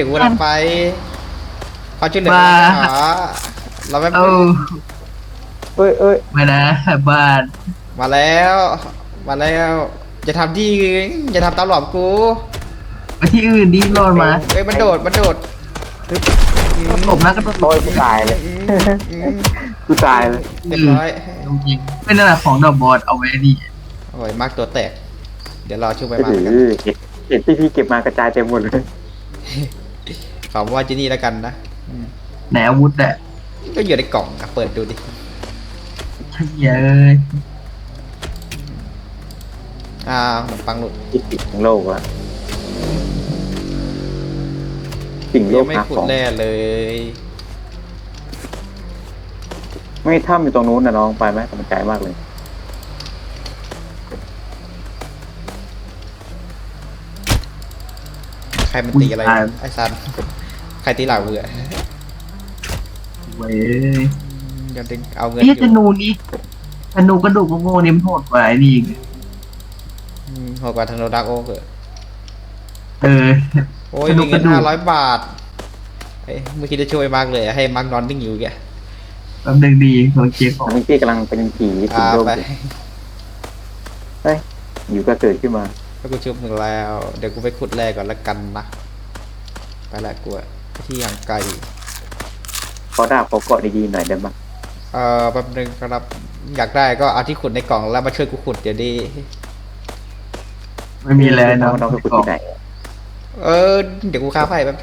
ถึงเวลาไปเขาช่วยเหลือมาเหรอเราไม่เอาเอ้ยเอ้ยมานะบ้านมาแล้ว มาแล้วจะทำที่จะทำตามหลอมกูไปที่อื่นดีรอดมาเอ้ยมันโดดมันโดดตบนะก็ต้องโอ้ยกูตายเลยอืมกูตายเลยเรียบร้อยจริงไม่นั่นแหละของดอกบอลเอาไว้ดีโอ้ยมาร์กตัวแตก เดี๋ยวรอช่วยไปก็มาร์ถืกอกันเห็นเห็นที่พี่เก็บมากระจายเต็มหมดเลย ขอว่าจีนี่แล้วกันนะอืมไหนอาวุธอะก็อยู่ในกล่องอะเปิดดูดิเฮ้ยเอ้ยอ่าขนมปังหลุดที่ติดของโลกวะสิ่งโลยักงไม่หาขุดของแร่เลย ไม่ถ้ำอยู่ตรงนู้นนะน้องไปไหมสนใจมากเลยใครมันตีอะไร ไอ้ซัน ใครตีหลังเบื่อเว้ยยังดึงเอาเงินอเอ๊ะยู่ธนูนี่ธนูกระดูกโง่ๆนี่มันโหดกว่าไอ้นี่อีกอืมหัวกว่าทางโนดักโอเกอเออ โอ้ยสนุมีกเงินสนุกห้าร้อยบาทเอ้ยเมื่อกี้จะช่วยมากเลยอะให้มาร์กนอนนิ่งอยู่แกแป๊บนึงดีของเช็คขตอองนนี้พี่กำลังเป็นผีสิ่งอ่าโลกไปอยู่อยู่ก็เกิดขึ้นมา แล้วกูชุบมึงแล้ว เดี๋ยวกูไปขุดแร่ก่อนละกันนะ ไปละกูอะ ที่ห่างไกลขอดาบขอเกาะดีๆหน่อยได้ไหมเอ่อแป๊บนึงครับอยากได้ก็เอาที่ขุดในกล่องแล้วมาช่วยกูขุดเดี๋ยวดีไม่มีแล้วน้นะองน้องไปขุดที่ไหนเออเดี๋ยวกูค้าไฟแป๊บ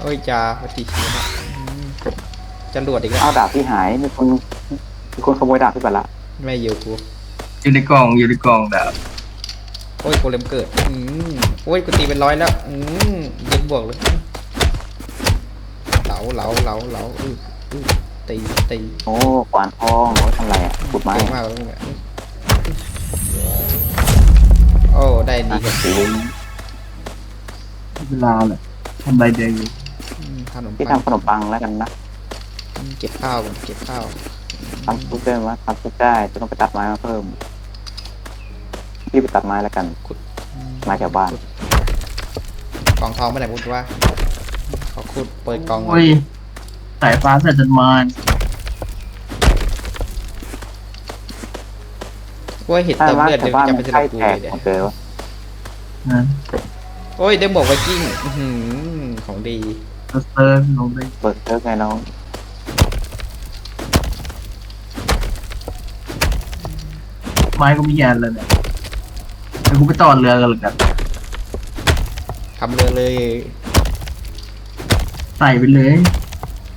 โอ้ยจ้าปฏิชีนะอืมจรวดอีกแล้วเอาดาบที่หายมีคนมีคนขโมยดาบพี่ไปละไม่อยู่กูอยู่ในกล่องอยู่ในกล่องดาบ โอ้ยโกเลมเกิดอืมโอ้ยกูตีเป็นร้อยแล้วอืมยิงบวกเลยเหลาเหลาเหลาเหลาอื้ออื้อตีตีโอ้กวานทองโอ้ยทำไรอะขุดไม้เก่งมากเลยมึงเนี่ยโอ้ได้นี่กันสีลุ้งเวลาแหละทำไรเดียวอยู่อืมขนมพี่ปังทำขนมปังแล้วกันนะอืมเก็บข้าวก่อนเก็บข้าวทำซุปได้ไหมทำซุปได้จะต้องไปตัดไม้มาเพิ่ม พี่ไปตัดไม้แล้วกันขุดอืมไม้แถวบ้านกล่องทองไปไหนพูดว่าขอขุดเปิดกล่องก่อนโอ้ยสายฟ้าสายจันมารโอ้ยเห็ดถ้าเติมว่าเลือดแถเดี๋ยววบ้านจะมัเป็นนสใกล้ลับกูแตเลยเดี๋ยวกของเจอวะนะโอ้ยได้บอกไวกิ้งอื้อหือของดีสเตอร์ลงไปเปิดเทิร์กไงน้องไม้ก็มีอันเลยเนี่ยเดี๋ยวกูไปต่อเรือกันเลยกันทำเรือเลยใส่ไปเลย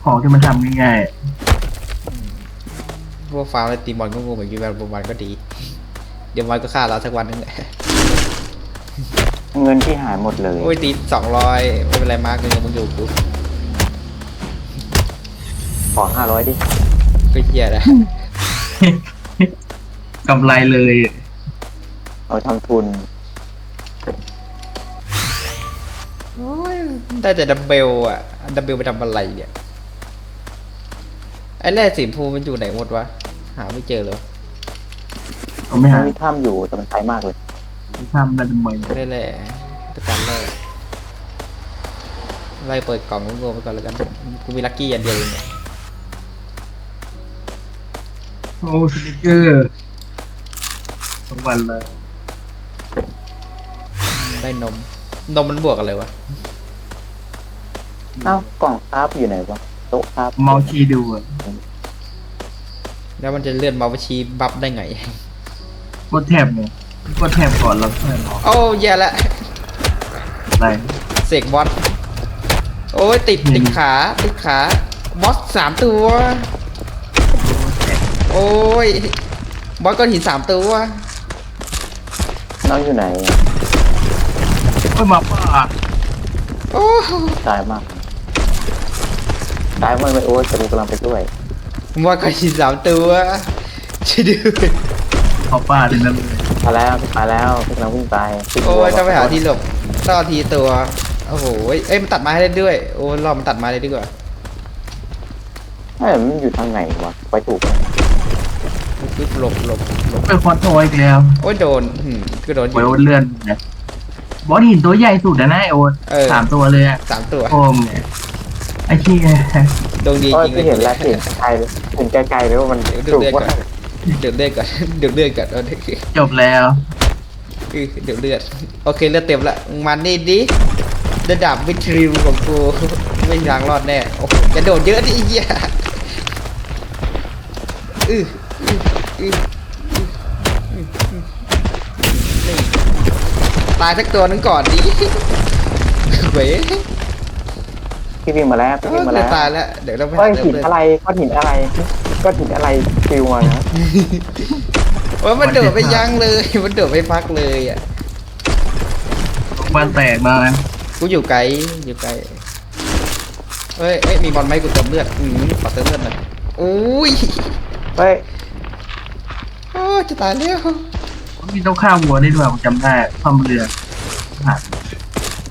ของที่มันทำง่ายพวกฟาร์มและตีมอนก็งงเหมือนกันวันวันก็ดี เดี๋ยววันก็ฆ่าเราสักวันนึงแหละเงินที่หายหมดเลย โอ้ยตีสองร้อยไม่เป็นไรมากเลยมึงอยู่กูขอห้าร้อยดิก็เหี้ยนะ ๆกำไรเลย เอาทำทุน โอ้ยได้แต่ดัมเบลอะดัมเบลไปทำอะไรเนี่ย ไอ้แร่สีชมพูมันอยู่ไหนหมดวะ หาไม่เจอเลยเอาไม่มัหานมีถ้ำอยู่แต่มันไกลมากเลย ทำนั่นทำไมไม่ได้แหละตะการแรกไล่เปิดกล่องงงๆไปก่อนแล้วกัน กูมีลัคกี้อันเดียวเองเนี่ยโอ้สนิเกอร์ทั้งวันเลย ได้นม นมมันบวกอะไรวะ เอ้ากล่องคราฟอยู่ไหนวะโต๊ะคราฟเมาชีดูอะแล้วมันจะเลื่อนเมาส์ชีบัฟได้ไง กดแทบเนี่ยกดแทบก่อนแล้วค่อยรอโอ้แย่ละอะไรเสกบอสโอ้ยติดติดขาติดขาบอสสามตัว โอ้ยบอสก้อนหินสามตัว น้องอยู่ไหน เอ้ยหมาป่าโอ้ตายมากตายมากไม่โอ้ยแต่กูกำลังไปด้วยบอสก้อนหินสามตัวช่วยด้วยหมาป่าถึงนั้นเลยมาแล้วมาแล้วกำลังวิ่งไปโอ้ยต้องไปหาที่หลบต้องเอาทีตัวโอ้โหเอ้ยมันตัดไม้ให้ได้ด้วย โอ้ยรอมันตัดไม้เลยดีกว่าเอ้ยมันอยู่ทางไหนวะไปถูกไหมทปึ๊บหลบหลบหลบเป็นคอนโทรอีกแล้วโอ้ยโดนอืมก็โดนอโอ้ยยู่โอ๊ตเลื่อนนะ บอสหินตัวใหญ่สุดนะนะไอโอ๊ตเออ สามตัวเลยอะสามตัว โอมเนี่ยไอ้เหี้ยดวงดีก็จริงเลยที่เห็นแล้วเห็นไกลเลยเห็นไกลๆเลยว่ามันเดี๋ยวเดืสูอดงเลือดว่าก่อนเดือดเลือดก่อนเดือดเลือดก่อนเอาเดือดจบแล้วเดือดเลือดโอเคเลือดเต็มละมึงมันนี่ดิระดับวิทริวของกูไม่มีทางรอดแน่โอ้โหกระโดดเยอะดิไอ้เหี้ยอื้ออื้ออื้ออื้อ ตายสักตัวหนึงก่อนดิเว้ยพี่วิ่งมาแล้วพี่วิ่งมาแล้วจะตายแล้วเดี๋ยวเราไปเฮ้ยหาหินเลือดอะไรก้อนหินอะไรก้อนหินอะไรฟิวมานะโอ้ยมันโดดไปยั้งเลย มันโดดไปพักเลยอะบ้านแตกมากูอยู่ไกลอยู่ไกลเฮ้ยเอ้ยมีบอลไหมกูเติมเลือดอืมขอเติมเลือดหน่อยอุ้ยเฮ้ยโอ้ยจะตายแล้ว มีต้องฆ่าวัวได้ด้วยผมจำได้ความเรือหา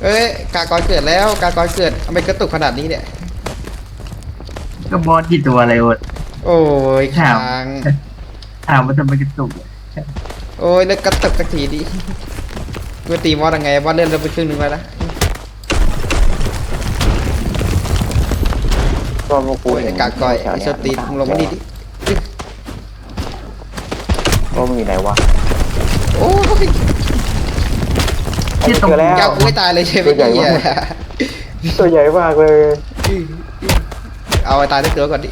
เอ้ยกากอยเกิดแล้วกากอยเกิดทำไมกระตุกขนาดนี้เนี่ย ก็บอสกี่ตัวอะไรโอ๊ตโอ้ยครัค้าบงถามว่าทำไมกระตุกอะโอ้ยแล้วกระตุกสักทีดิกูตีมอสยังไงมอสเล่นแล้วไปครึ่งหนึงไปแล้วตัวพวกกูโอ้ยเห็นกากอยแถวไอ้เนี้สตีนมึงลงมาดิดิว่ามึงอยู่ไหนวะ โอ้ยที่ตรงเจอแล้วยาวกูไม่ตายเลยใช่ไหมตัวใหญ่เนี่ยมากตัวใหญ่มากเลยเอาไอ้ตายทั้งตัวก่อนดิ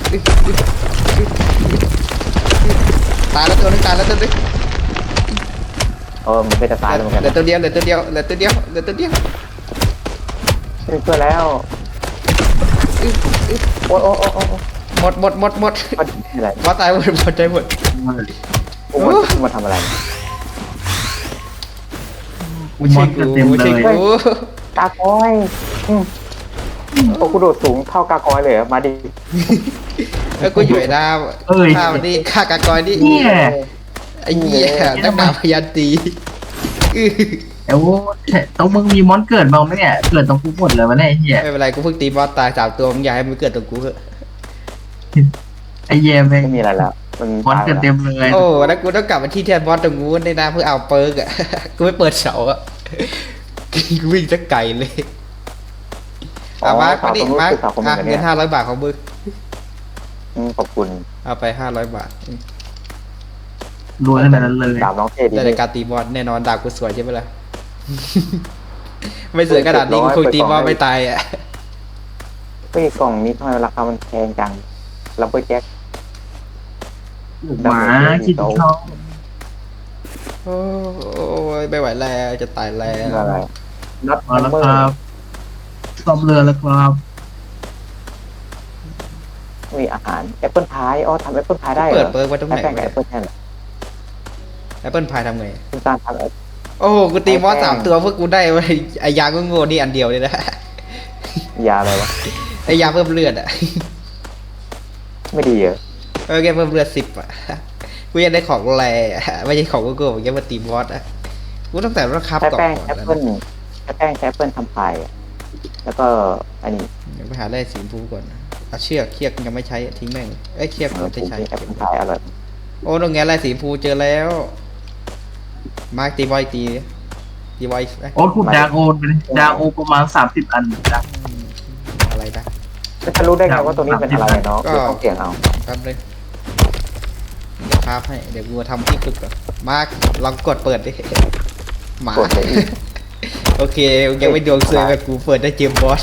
ตายแล้วตัวนึงตายแล้วตัวนึงเออมันเป็นจะตายแล้วเหมือนกันเหลือตัวเดียวเหลือตัวเดียวเหลือตัวเดียวเหลือตัวเดียวเพื่อแล้วโอ้โอ้โอ้โอ้หมดหมดหมดหมดมันอะไรหมดตายหมดหมดใจหมดกูมันมาทำอะไร กูมอนเกิดเต็มไม่เลใช่ยกูกากอยอืมโอ้กูโดดสูงเท่ากากอยเลยเหรอมาดิเออกูอยู่ไอ้ดาวเอ้ย ข้ามันนี่ฆ่ากากอยนี่เนี่ย ไอ้เหี้ยนักดาบพยันตีอื้อเดี๋ยวตรงมึงมีมอนเกิดมาไหมเนี่ย เกิดตรงกูหมดเลยวะเนี่ยไอ้เหี้ยไม่เป็นไรกูเพิ่งตีบอสตายสามตัวมึงอย่าให้มันเกิดตรงกูเถอะไอ้เหี้ยแม่งไม่มีอะไรแล้ว มันมอนเกิดเต็มเลยโอ้แล้วกูต้องกลับมาที่แทนบอสตรงกูในนาเพื่อเอาเปิร์กอะ กูไม่เปิดเสาอะกูวิ่งสักไกลเลยเอามาร์คมาดิมาร์คอะเงินห้าร้อยบาทของมึงขอบคุณ เอาไปห้าร้อยบาทรวยขนาดนั้นเลยดาวน้องเทดีได้ในการตีบอลแน่นอนดาบกูสวยใช่ไหมล่ะไม่สวยขนาดนี้กูคงตีบอลไม่ตายอะเฮ้ยกล่องนี้ทำไมราคามันแพงจังลับเบอร์แจ็ค หมาคิดชอบโอ้ยไม่ไหวแล้วจะตายแล้วอะไรน็อตมาแล้วครับซ่อมเรือแล้วครับ มีอาหารแอปเปิลพายอ๋อทำแอปเปิลพายได้เหรเปิดอเปิร์กไว้ตรงไหนแป้งกับแอปเปิลแทนเหรอแอปเปิลพายทำไงคุณตาลทำแอปโอ้โหกูตีมอสสามตัวเพื่อกูได้ไอ้ไอ้ยาก็โง่นี่อันเดียวเลยนะยาอะไรวะไอ้ยาเพิ่มเลือดอะ ไม่ดีเหรอ เออแกเพิ่มเลือดสิบอะกูยังได้ของแร่อะไม่ใช่ของกูกูยังมาตีมอสอะกูตั้งแต่ราคาใช้ก่อนแป้งแอปแล้วเปิลนะใช้แป้งใช้แอปเปิลทำพายอะแล้วก็อันนี้เดี๋ยวไปหาแร่สีชมพูก่อนเอาเชือกเชือกยังไม่ใช้อะทิ้งแม่งเอ้ยเชือกเอมัอนจะใช้แอปเปิลพายอร่อยโอ้ตรงไงแร่สีชมพูเจอแล้ว มาร์คตีบอยตีตีบอยเอ้ยโอ๊ตขุดดางโอนไปเลยดางโอประมาณสามสิบอันดังอะไรนะแล้วจะรู้ได้ไงว่าตัวนี้เป็นอะไรเนาะก็เดี๋ยวต้องเสี่ยงเอาแป๊บเลยเดี๋ยว คราฟให้ เดี๋ยวกูทำที่ฝึกก่อนมาร์คลองกดเปิดดิหมากดเลยอีก โอเคยังไม่ดวงซวยแบบกูเปิดได้เจมส์บอส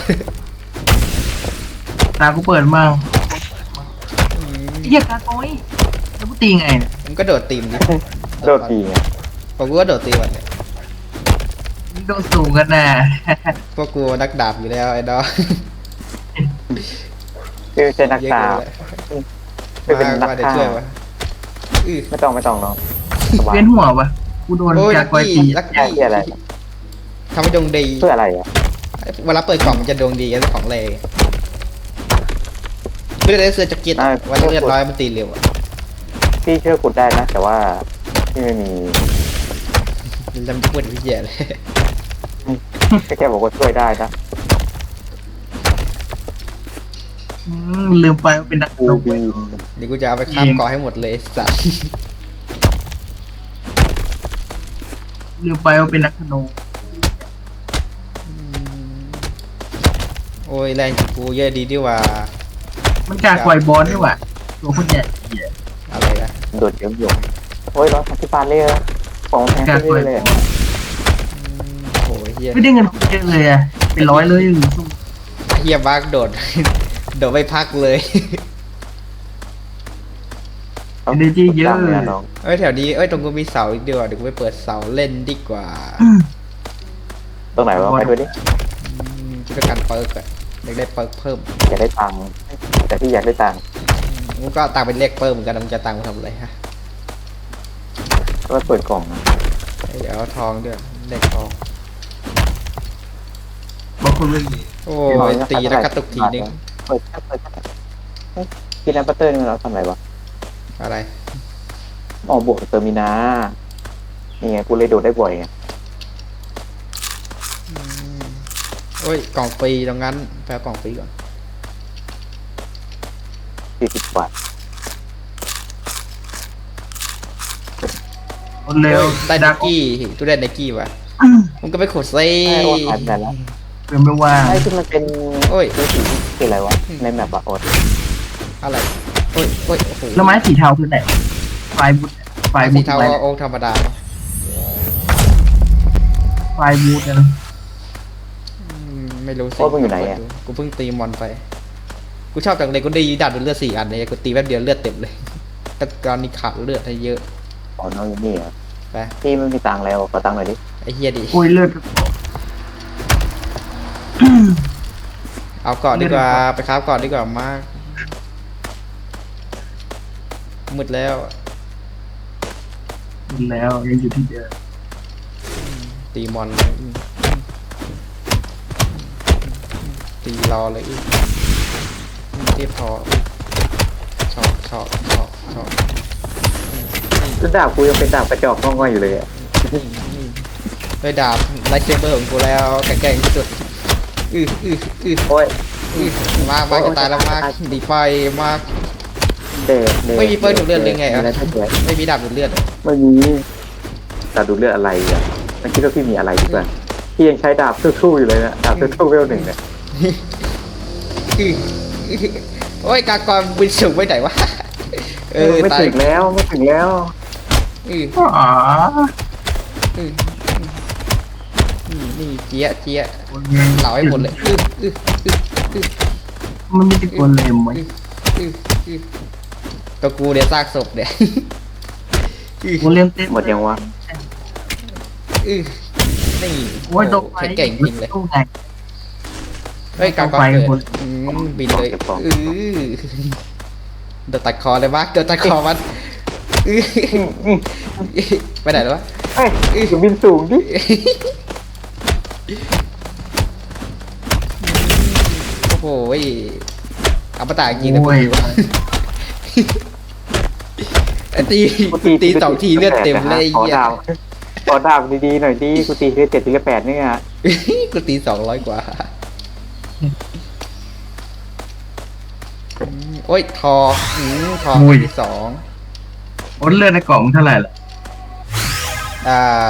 ดางกูเปิดมาเหี้ยกาโก้ยแล้วกูตีไงเนี่ยมันก็โดดตีมดิโดดดีไงผมก็โดดตีมันเนี่ยมึงโดนสูงกันน่ะพวกกูนักดาบอยู่แล้วไอ้ดอกคือใช้นักเยอะตาเกินคือเป็นมานักมาเดี๋ยวฆ่าช่วยวะ อื้อไม่ต้องไม่ต้องเนาะสบายเวียนหัววะกูโดนโอ้ยกาลักโก้ยกี้ตีลักใช่กี้ที่อะไรทำให้ดวงดี เพื่ออะไรอะเวลาเปิดกล่องมันจะดวงดีกับของแรงไม่ได้เสื้อแจ็คเก็ตอะวันเลือดร้อยมันตีเร็วอะพี่เชื่อขุดได้นะ แต่ว่าพี่ไม่มีจำจะพูดพี่แย่เลยแค่แค่บอกว่าช่วยได้นะ ลืมไปว่าเป็นนักรบเนี่กูจะเอาไปข้ามเกอะให้หมดเลยสัสลืมไปว่าเป็นนักธนู โอ้ยแรงจากกูเยอะดีดีว่ามันจากไยบอลนี่หว่าตัวคนใหญ่เหี้ยอะไรนะโดดเยี่ยมหยกโอ้ยรถที่ปานเล่ของแพงนไวเเลยโอ้ยเฮียไม่ได้เงินเยอะเลยอะเป็นร้อยเลยหนึ่งสู้เฮียบักโดด โดดไม่พักเลยา energy เยอะตามนี่น้องเอ้ยแถวนี้เอ้ยตรงกูมีเสาอีกเดียวเดี๋ยวกูไปเปิดเสาเล่นดีกว่าตรงไหนวะไปดูดิอืมจะเป็นการเปิร์กอะอยากได้เปิร์กเพิ่มอยากได้ตังค์แต่ที่อยากได้ตังค์กูก็เอาตังค์เป็นเลขเพิ่มเหมือนกันมึงจะตังค์มาทำอะไรฮะก็เปิดกล่องนะเอ้ยเอาทองด้วยเลขทอง บางคนไม่มีโอ้ยตีแล้วกระตุกทีนึง เปิดเปิดกินแอปเปิลเตอร์นี่เราทำอะไรวะอะไรอ๋อบวกเตอร์มินานี่ไงกูเลยโดดได้บ่อยไงอืมโอ้ยกล่องฟรีตรงนั้นแปลกล่องฟรีก่อนสี่สิบบาทคนเร็วได้ไนดักกี้ตู้ได้ไนกี้วะมึงก็ไปขุดซิใช่โอ๊ตหายไปไหนแล้วเป็นไม่ว่าไอ้ที่มันเป็น โอ้ยตัวสีคืออะไรวะ ในแมปอะโอ๊ตอะไร โอ้ยโอ้ยโอ้โหแล้วไม้สีเทาคือไหนไฟบูทไฟบูสีทเทาอะไรโอ้ธรรมดา ไฟบูทนะอืมไม่รู้สิโอ๊ตมึงอยู่ไหนอะ กูเพิ่งตีมอนไป กูชอบจังเลยกูได้ดาบเลือดสี่อันเลยกูตีแป๊บเดียวเลือดเต็มเลย แต่ตอนนี้ขาดเลือดให้เยอะ อ๋อน้องอยู่นี่เหรอไป พี่ไม่มีตังค์แล้วขอตังค์หน่อยดิ ไอ้เฮียดิคุยเลือด เอาก่อนดีกว่าไปครับก่อนดีกว่ามากมืดแล้วแล้วยังอยู่ที่เดิมตีมอนเลยอืมตีรอเลยอืมเทียบพอชอบชอบชอบชอบแล้วดาบกูยังเป็นดาบกระจอกงอยๆอยู่เลยอะด้วยดาบไลท์เซเบอร์ของกูแล้วแข็งๆที่สุด อืออืออือโอ้ย อือมากมากจะตายแล้วมากดีไฟมาก เด็กเด็กไม่มีเปิดดูดเลือดเลยไงอะอะไรถ้าเกิดไม่มีดาบดูดเลือดไม่มีดาบดูดเลือดอะไรอะมันคิดว่าพี่มีอะไรดีกว่าพี่ยังใช้ดาบทู่ๆอยู่เลยนะดาบทู่ๆเวลหนึ่งเนี่ยอืออื้อโอ้ยกากรบินสูงไปไหนวะเออไม่ตายถึงแล้วไม่ถึงแล้วอืออ๋ออืออือ นี่เจี๊ยะเจี๊ยะคนเหลาให้หมดเลยอืออืออืออือมันไม่ใช่คนเลมไว้อืออือตัวกูเนี่ยซากศพเนี่ยอือคนเลี้ยงเต้นหมดยังวะอือนี่โอ้ยตกไปใช้เก่งจริงเลย ตู้ไงเฮ้ยกากรไปเกิดคนอืมบินเลยอือโดนตัดคอเลยมากโดนตัดคอมันอือไปไหนแล้ววะเฮ้ยอย่าบินสูงดิ โอ้โหยเอามาตากจริงนะโอ้กูยไอ้ตีตีสองทีเลือดเต็มเลยไอ้ขอเหี้ยดาบขอดาบดีๆหน่อยดิกูตีทีละเจ็ดทีละแปดเนี่ยกูตีสองร้อยกว่าอืมโอ้ยทออืมทอที่สองโอนเลือดในกล่องเท่าไหร่ล่ะอ่า